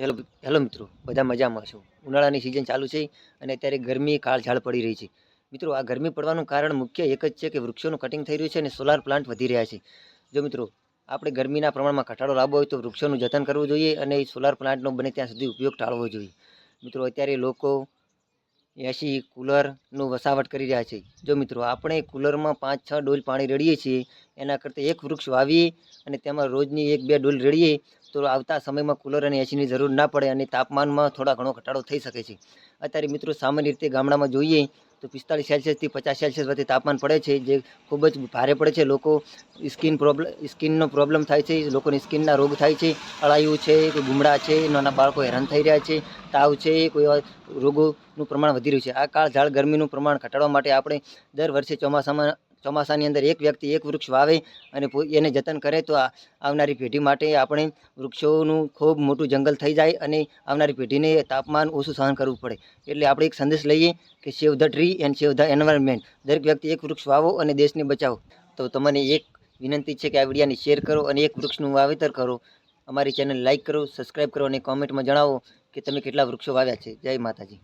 Hello hello મિત્રો, બધા મજામાં છો? ઉનાળાની સિઝન ચાલુ છે અને અત્યારે ગરમી કાળઝાળ પડી રહી છે. મિત્રો, આ ગરમી પડવાનું કારણ મુખ્ય એક જ છે કે વૃક્ષોનું કટિંગ થઈ રહ્યું છે અને સોલાર પ્લાન્ટ વધી રહ્યા છે. જો મિત્રો, આપણે ગરમીના પ્રમાણમાં ઘટાડો લાવવો હોય તો વૃક્ષોનું જતન કરવું જોઈએ અને સોલાર પ્લાન્ટનો બને ત્યાં સુધી ઉપયોગ ટાળવો જોઈએ. મિત્રો, અત્યારે લોકો એસી કુલરનું વસાવટ કરી રહ્યા છે. જો મિત્રો, આપણે કુલરમાં પાંચ છ ડોલ પાણી રેડીએ છીએ, એના કરતાં એક વૃક્ષ વાવીએ અને તેમાં રોજની એક બે ડોલ રેડીએ તો આવતા સમયમાં કુલર અને એસીની જરૂર ના પડે અને તાપમાનમાં થોડા ઘણો ઘટાડો થઈ શકે છે. અત્યારે મિત્રો સામાન્ય રીતે ગામડામાં જોઈએ તો પિસ્તાળીસ સેલ્સિયસથી પચાસ સેલ્સિયસ વચ્ચે તાપમાન પડે છે, જે ખૂબ જ ભારે પડે છે. લોકો સ્કિન પ્રોબ્લેમ સ્કિનનો પ્રોબ્લેમ થાય છે, લોકોની સ્કિનના રોગ થાય છે. અળાયું છે, કોઈ ગુમડા છે, નાના બાળકો હેરાન થઈ રહ્યા છે, તાવ છે, કોઈ એવા રોગોનું પ્રમાણ વધી રહ્યું છે. આ કાળ ઝાડ ગરમીનું પ્રમાણ ઘટાડવા માટે આપણે દર વર્ષે ચોમાસામાં ચોમાસાની અંદર એક વ્યક્તિ એક વૃક્ષ વાવે અને એને જતન કરે, તો આવનારી પેઢી માટે આપણે વૃક્ષોનું ખૂબ મોટું જંગલ થઈ જાય અને આવનારી પેઢીને તાપમાન ઓછું સહન કરવું પડે. એટલે આપણે એક સંદેશ લઈએ કે save the tree and save the environment દરેક વ્યક્તિ એક વૃક્ષ વાવો અને દેશને બચાવો. તો તમને એક વિનંતી છે કે આ વિડીયાને શેર કરો અને એક વૃક્ષનું વાવેતર કરો. અમારી ચેનલ લાઇક કરો સબસ્ક્રાઈબ કરો અને કોમેન્ટમાં જણાવો કે તમે કેટલા વૃક્ષો વાવ્યા છે. જય માતાજી.